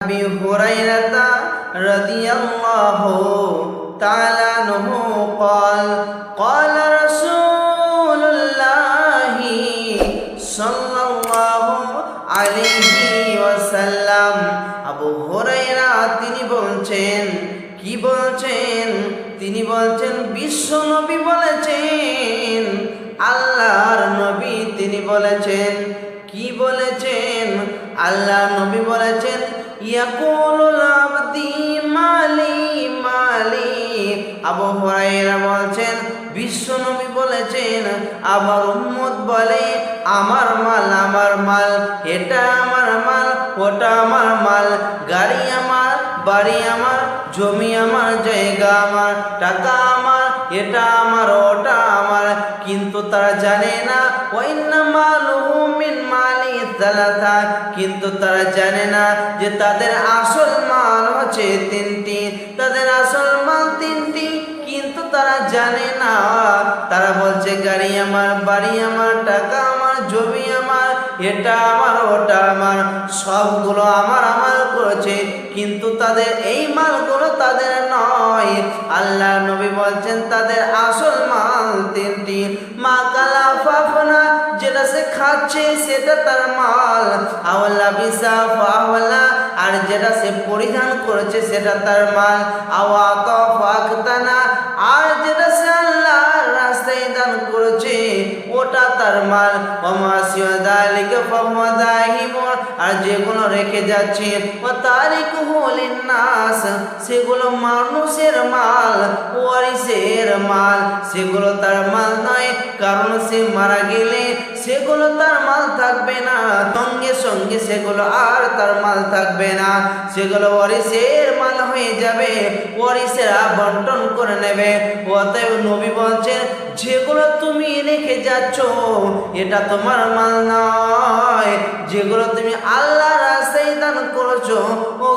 أبي هريرة رضي الله تعالى عنه قال قال رسول الله صلى الله عليه وسلم আবু হুরায়রা তিনি বলছেন কি বলছেন তিনি বলছেন বিশ্ব নবী বলেছেন আল্লাহর নবী তিনি বলেছেন কি বলেছেন আল্লাহ নবী বলেছেন ইয়াকুলুল আবদি মালি মালি। আবু হুরায়রা বলছেন, বিশ্ব নবী বলেছেন, আমার উম্মত বলে, আমার মাল আমার মাল, এটা আমার মাল, ওটা আমার মাল। গাড়ি আমার, বাড়ি আমার, জমি আমার, জায়গা আমার, টাকা আমার, এটা আমার, ওটা আমার। কিন্তু তারা জানে না ওয়াইন্না মালুহু মিন মালি সালাসা কিন্তু তারা জানে না যে তাদের আসল মাল হচ্ছে তিনটি। তাদের আসল মাল তিনটি, কিন্তু তারা জানে না। তারা বলছে, গাড়ি আমার, বাড়ি আমার, টাকা আমার, জমি আমার, এটা আমার, ওটা আমার, সবগুলো আমার আমার করেছে। কিন্তু তাদের এই মালগুলো তাদের নয়। আল্লাহ নবী বলছেন, তাদের আসল মাল তিনটি। মা খাচ্ছে সেটা তার মাল। আওয়াল্লা বিসা ফাওয়ালা আর যেটা সে পরিধান করেছে, সেটা তার মাল। আওয়া আর যেটা সে আল্লাহর রাস্তায় দান করেছে, ওটা তার মাল। ওমাসিয়া দালিকা আর যেগুলো রেখে যাচ্ছে ও তারিকু হলিন নাস সেগুলো মানুষের মাল, ওয়ারিসের মাল, সেগুলো তার মাল নয়, কারণ সে মারা গেলে সেগুলো তার মাল থাকবে না, সঙ্গে সঙ্গে সেগুলো আর তার মাল থাকবে না, সেগুলো ওয়ারিসের মাল হয়ে যাবে, ওয়ারিসেরা বন্টন করে নেবে, অতএব নবী বলছেন, যেগুলো তুমি রেখে যাচ্ছ, এটা তোমার মাল নয়। যেগুলো তুমি আল্লাহ রাস্তায় দান করেছ ও